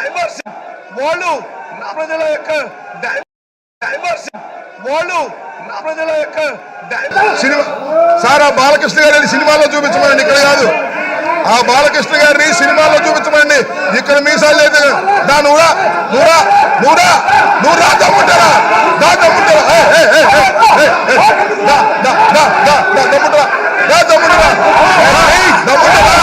Divorce వాళ్ళు నా ప్రజల యొక్క డై- డైవర్స్ వాళ్ళు నా ప్రజల యొక్క సినిమా సార్ ఆ బాలకృష్ణ గారిని సినిమాలో చూపించమండి ఇక్కడ కాదు. ఆ బాలకృష్ణ గారిని సినిమాలో చూపించమండి ఇక్కడ మీసాలు లేదు నా నూరా నూరా నూరా నువ్వు రా దమ్ముంటారా? దా దమ్ముంటారా? ఏ, ఏ, ఏ, ఏ, ఏ, దమ్ముంటారా? దా దమ్ముంటారా? దమ్ముంటారా? దమ్ముంటారా?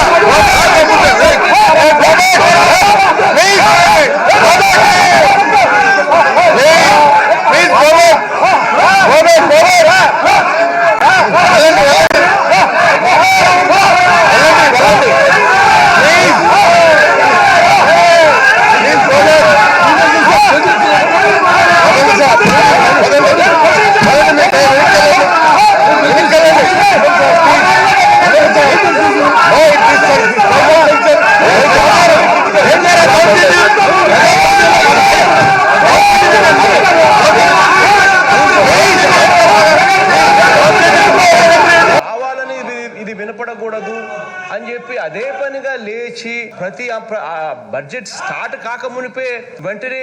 ప్రతి ఆ బడ్జెట్ స్టార్ట్ కాకమునిపే వెంటనే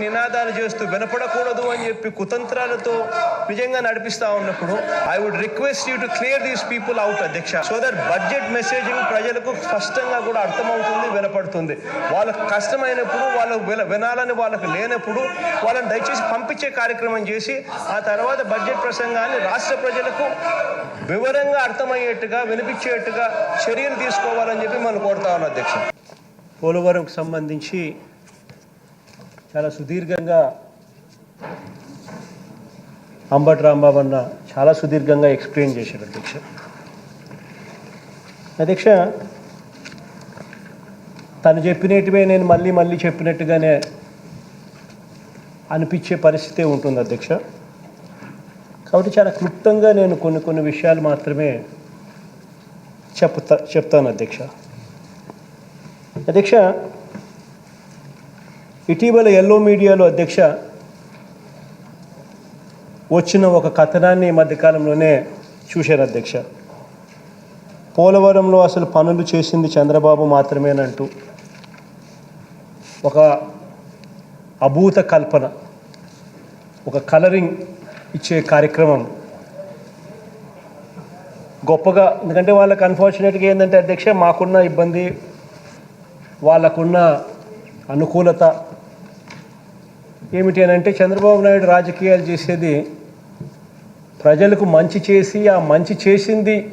నినాదాలు చేస్తూ వినపడకూడదు అని చెప్పి కుతంత్రాలతో నిజంగా నడిపిస్తా ఉన్నప్పుడు I would request you to clear these people out అధ్యక్ష. సో దట్ బడ్జెట్ మెసేజింగ్ ప్రజలకు స్పష్టంగా కూడా అర్థమవుతుంది వినపడుతుంది. వాళ్ళకు కష్టమైనప్పుడు వాళ్ళు విన- వినాలని వాళ్ళకు లేనప్పుడు వాళ్ళని దయచేసి పంపించే కార్యక్రమం చేసి ఆ తర్వాత బడ్జెట్ ప్రసంగాన్ని రాష్ట్ర ప్రజలకు వివరంగా అర్థమయ్యేట్టుగా వినిపించేట్టుగా చర్యలు తీసుకోవాలని చెప్పి మనం కోరుతా ఉన్నాం అధ్యక్ష. పోలవరంకు సంబంధించి చాలా సుదీర్ఘంగా అంబట్ రాంబాబు అన్న చాలా సుదీర్ఘంగా ఎక్స్ప్లెయిన్ చేశారు అధ్యక్ష. అధ్యక్ష తను చెప్పినట్టువే నేను మళ్ళీ మళ్ళీ చెప్పినట్టుగానే అనిపించే పరిస్థితే ఉంటుంది అధ్యక్ష. కాబట్టి చాలా క్లుప్తంగా నేను కొన్ని కొన్ని విషయాలు మాత్రమే చెప్తా చెప్తాను అధ్యక్ష. అధ్యక్ష ఇటీవల ఎల్లో మీడియాలో అధ్యక్ష వచ్చిన ఒక కథనాన్ని ఈ మధ్యకాలంలోనే చూశారు అధ్యక్ష. పోలవరంలో అసలు పనులు చేసింది చంద్రబాబు మాత్రమేనంటూ ఒక అభూత కల్పన ఒక కలరింగ్ ఇచ్చే కార్యక్రమం. గొప్పగా ఎందుకంటే వాళ్ళకి అన్ఫార్చునేట్గా ఏంటంటే అధ్యక్ష మాకున్న ఇబ్బంది వాళ్ళకున్న అనుకూలత ఏమిటి అని అంటే చంద్రబాబు నాయుడు రాజకీయాలు చేసేది ప్రజలకు మంచి చేసి ఆ మంచి చేసింది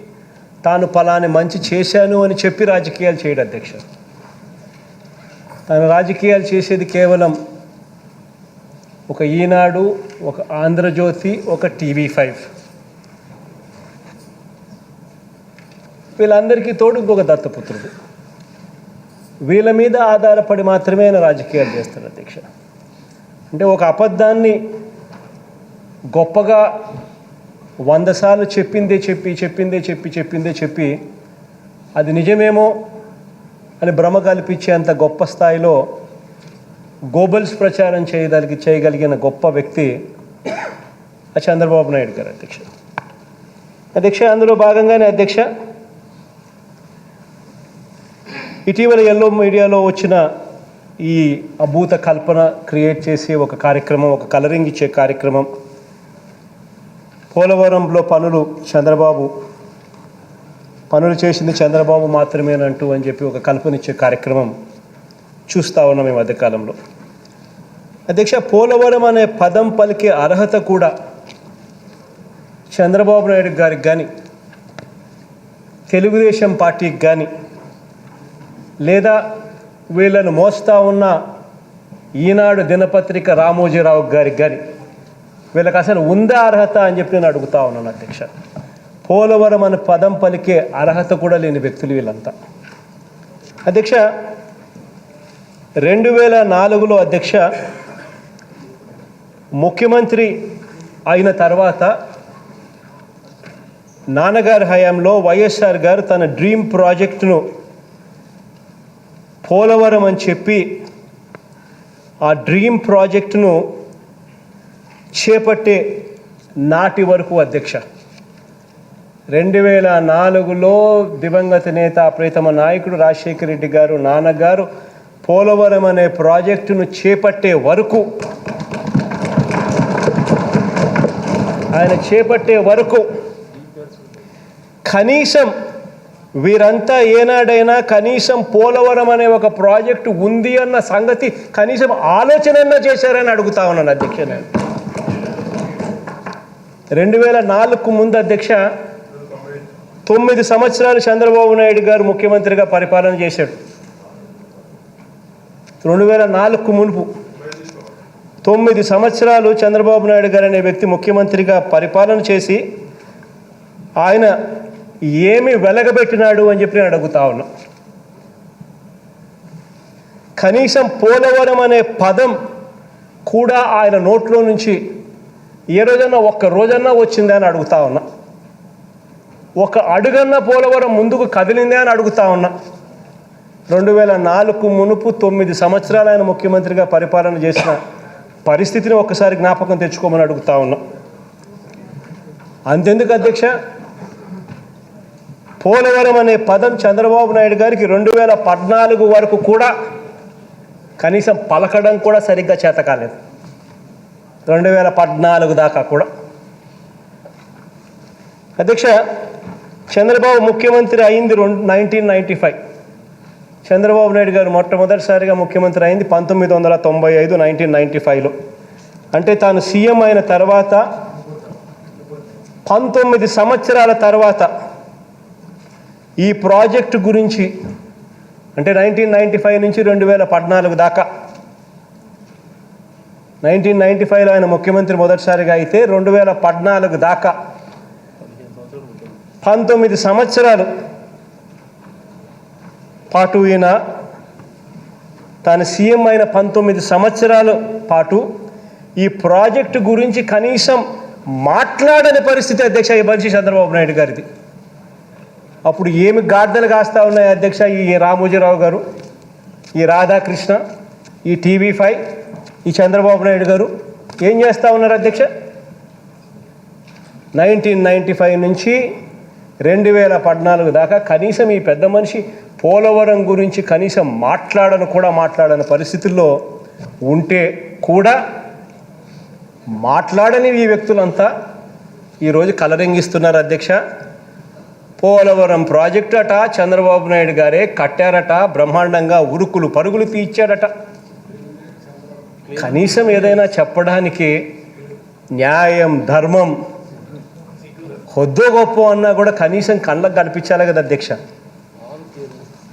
తాను పలాని మంచి చేశాను అని చెప్పి రాజకీయాలు చేయడు అధ్యక్ష. తాను రాజకీయాలు చేసేది కేవలం ఒక ఈనాడు ఒక ఆంధ్రజ్యోతి ఒక టీవీ ఫైవ్. వీళ్ళందరికీ తోడు ఇంకొక దత్తపుత్రుడు. వీళ్ళ మీద ఆధారపడి మాత్రమే ఆయన రాజకీయాలు చేస్తారు అధ్యక్ష. అంటే ఒక అబద్ధాన్ని గొప్పగా వంద సార్లు చెప్పిందే చెప్పి చెప్పిందే చెప్పి చెప్పిందే చెప్పి అది నిజమేమో అని భ్రమ కల్పించేంత గొప్ప స్థాయిలో గోబల్స్ ప్రచారం చేయగలిగి చేయగలిగిన గొప్ప వ్యక్తి చంద్రబాబు నాయుడు గారు అధ్యక్ష. అధ్యక్ష అందులో భాగంగానే అధ్యక్ష ఇటీవల ఎల్లో మీడియాలో వచ్చిన ఈ అభూత కల్పన క్రియేట్ చేసే ఒక కార్యక్రమం ఒక కలరింగ్ ఇచ్చే కార్యక్రమం. పోలవరంలో పనులు చంద్రబాబు పనులు చేసింది చంద్రబాబు మాత్రమేనంటూ అని చెప్పి ఒక కల్పన ఇచ్చే కార్యక్రమం చూస్తూ ఉన్నాం ఈ మధ్యకాలంలో. అధ్యక్ష పోలవరం అనే పదం పలికే అర్హత కూడా చంద్రబాబు నాయుడు గారికి కానీ తెలుగుదేశం పార్టీకి కానీ లేదా వీళ్ళను మోస్తా ఉన్న ఈనాడు దినపత్రిక రామోజీరావు గారికి కానీ వీళ్ళకి అసలు ఉందా అర్హత అని చెప్పి నేను అడుగుతా ఉన్నాను అధ్యక్ష. పోలవరం అనే పదం పలికే అర్హత కూడా లేని వ్యక్తులు వీళ్ళంతా. అధ్యక్ష రెండు వేల నాలుగులో అధ్యక్ష ముఖ్యమంత్రి అయిన తర్వాత నాన్నగారి హయాంలో వైఎస్ఆర్ గారు తన డ్రీమ్ ప్రాజెక్టును పోలవరం అని చెప్పి ఆ డ్రీమ్ ప్రాజెక్టును చేపట్టే నాటి వరకు అధ్యక్ష. రెండు వేల నాలుగులో దివంగత నేత ప్రీతమ నాయకుడు రాజశేఖర రెడ్డి గారు నాన్నగారు పోలవరం అనే ప్రాజెక్టును చేపట్టే వరకు ఆయన చేపట్టే వరకు కనీసం వీరంతా ఏనాడైనా కనీసం పోలవరం అనే ఒక ప్రాజెక్టు ఉంది అన్న సంగతి కనీసం ఆలోచన చేశారని అడుగుతా ఉన్నాను అధ్యక్ష నేను. రెండు వేల నాలుగుకు ముందు అధ్యక్ష తొమ్మిది సంవత్సరాలు చంద్రబాబు నాయుడు గారు ముఖ్యమంత్రిగా పరిపాలన చేశాడు. రెండు వేల నాలుగుకు మునుపు తొమ్మిది సంవత్సరాలు చంద్రబాబు నాయుడు గారు అనే వ్యక్తి ముఖ్యమంత్రిగా పరిపాలన చేసి ఆయన ఏమి వెలగబెట్టినాడు అని చెప్పి నేను అడుగుతా ఉన్నా. కనీసం పోలవరం అనే పదం కూడా ఆయన నోట్లో నుంచి ఏ రోజన్నా ఒక్క రోజన్నా వచ్చిందా అని అడుగుతా ఉన్నా. ఒక అడుగన్న పోలవరం ముందుకు కదిలిందే అని అడుగుతా ఉన్నా. రెండు వేల నాలుగు మునుపు తొమ్మిది సంవత్సరాలు ఆయన ముఖ్యమంత్రిగా పరిపాలన చేసిన పరిస్థితిని ఒక్కసారి జ్ఞాపకం తెచ్చుకోమని అడుగుతా ఉన్నా. అంతెందుకు అధ్యక్ష? పోలవరం అనే పదం చంద్రబాబు నాయుడు గారికి రెండు వేల పద్నాలుగు వరకు కూడా కనీసం పలకడం కూడా సరిగ్గా చేత కాలేదు. రెండు వేల పద్నాలుగు దాకా కూడా. అధ్యక్ష చంద్రబాబు ముఖ్యమంత్రి అయింది రెండు nineteen ninety five Chandrababu Naidu garu మొట్టమొదటిసారిగా ముఖ్యమంత్రి అయింది పంతొమ్మిది వందల తొంభై ఐదు నైన్టీన్ నైంటీ ఫైవ్లో అంటే తాను సీఎం అయిన తర్వాత పంతొమ్మిది సంవత్సరాల తర్వాత ఈ ప్రాజెక్టు గురించి అంటే నైన్టీన్ నైంటీ ఫైవ్ నుంచి రెండు వేల పద్నాలుగు దాకా. నైన్టీన్ నైంటీ ఫైవ్లో ఆయన ముఖ్యమంత్రి మొదటిసారిగా అయితే రెండు వేల పద్నాలుగు దాకా. పంతొమ్మిది సంవత్సరాలు పాటు ఈయన తాను సీఎం అయిన పంతొమ్మిది సంవత్సరాల పాటు ఈ ప్రాజెక్టు గురించి కనీసం మాట్లాడని పరిస్థితి అధ్యక్ష ఈ చంద్రబాబు నాయుడు గారిది. అప్పుడు ఏమి గాడిదలు కాస్తా ఉన్నాయి అధ్యక్ష ఈ రామోజీరావు గారు ఈ రాధాకృష్ణ ఈ టీవీ ఫైవ్ ఈ చంద్రబాబు నాయుడు గారు ఏం చేస్తూ ఉన్నారు అధ్యక్ష? నైన్టీన్ నైంటీ ఫైవ్ నుంచి రెండు వేల పద్నాలుగు దాకా కనీసం ఈ పెద్ద మనిషి పోలవరం గురించి కనీసం మాట్లాడను కూడా మాట్లాడని పరిస్థితుల్లో ఉంటే కూడా మాట్లాడని ఈ వ్యక్తులంతా ఈరోజు కలరింగిస్తున్నారు అధ్యక్ష. పోలవరం ప్రాజెక్టు అట చంద్రబాబు నాయుడు గారే కట్టారట బ్రహ్మాండంగా ఉరుకులు పరుగులు తీర్చాడట కనీసం ఏదైనా చెప్పడానికి న్యాయం ధర్మం హొద్దో గొప్ప అన్నా కూడా కనీసం కళ్ళకు కనిపించాలి కదా అధ్యక్ష.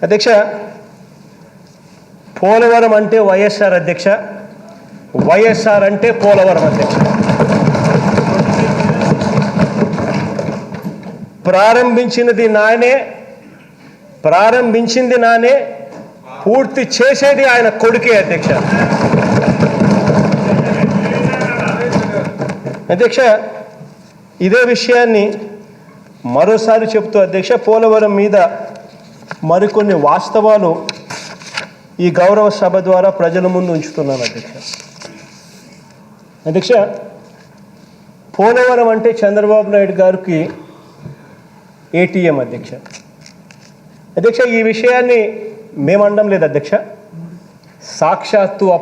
అధ్యక్ష పోలవరం అంటే వైఎస్ఆర్ అధ్యక్ష వైఎస్ఆర్ అంటే పోలవరం అధ్యక్ష. ప్రారంభించినది నానే ప్రారంభించింది నానే పూర్తి చేసేది ఆయన కొడుకే అధ్యక్ష. అధ్యక్ష ఇదే విషయాన్ని మరోసారి చెప్తూ అధ్యక్ష పోలవరం మీద మరికొన్ని వాస్తవాలు ఈ గౌరవ సభ ద్వారా ప్రజల ముందు ఉంచుతున్నాను అధ్యక్ష. అధ్యక్ష పోలవరం అంటే చంద్రబాబు నాయుడు గారికి ఏటీఎం అధ్యక్ష. అధ్యక్ష ఈ విషయాన్ని మేము అనడం లేదు అధ్యక్ష. సాక్షాత్తు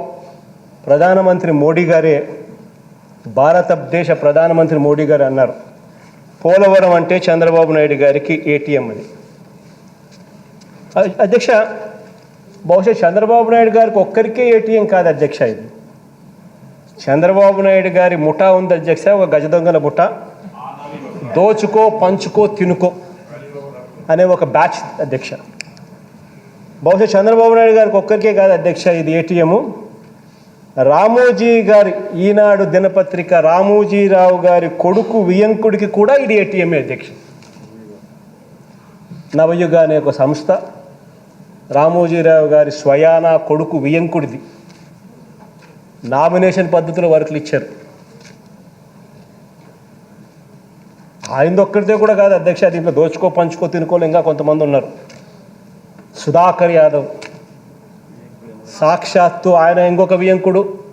ప్రధానమంత్రి మోడీ గారే భారతదేశ ప్రధానమంత్రి మోడీ గారు అన్నారు. పోలవరం అంటే చంద్రబాబు నాయుడు గారికి ఏటీఎం అది. అధ్యక్ష బహుశా చంద్రబాబు నాయుడు గారికి ఒక్కరికే ఏటీఎం కాదు అధ్యక్ష ఇది. చంద్రబాబు నాయుడు గారి ముఠా ఉంది అధ్యక్ష ఒక గజదొంగల ముఠా. దోచుకో పంచుకో తినుకో అనే ఒక బ్యాచ్ అధ్యక్ష. బహుశా చంద్రబాబు నాయుడు గారికి ఒక్కరికే కాదు అధ్యక్ష ఇది ఏటీఎము రామోజీ గారి ఈనాడు దినపత్రిక రామోజీరావు గారి కొడుకు వియంకుడికి కూడా ఇది ఏటీఎంఏ అధ్యక్ష. నవయుగ అనే ఒక సంస్థ. రామోజీరావు గారి స్వయానా కొడుకు వియంకుడిది. నామినేషన్ పద్ధతిలో వర్కులు ఇచ్చారు. ఆయనది ఒక్కరిదే కూడా కాదు అధ్యక్ష దీంట్లో దోచుకో పంచుకో తినుకోలు ఇంకా కొంతమంది ఉన్నారు. సుధాకర్ యాదవ్. సాక్షాత్తు ఆయన ఇంకొక వియంకుడు.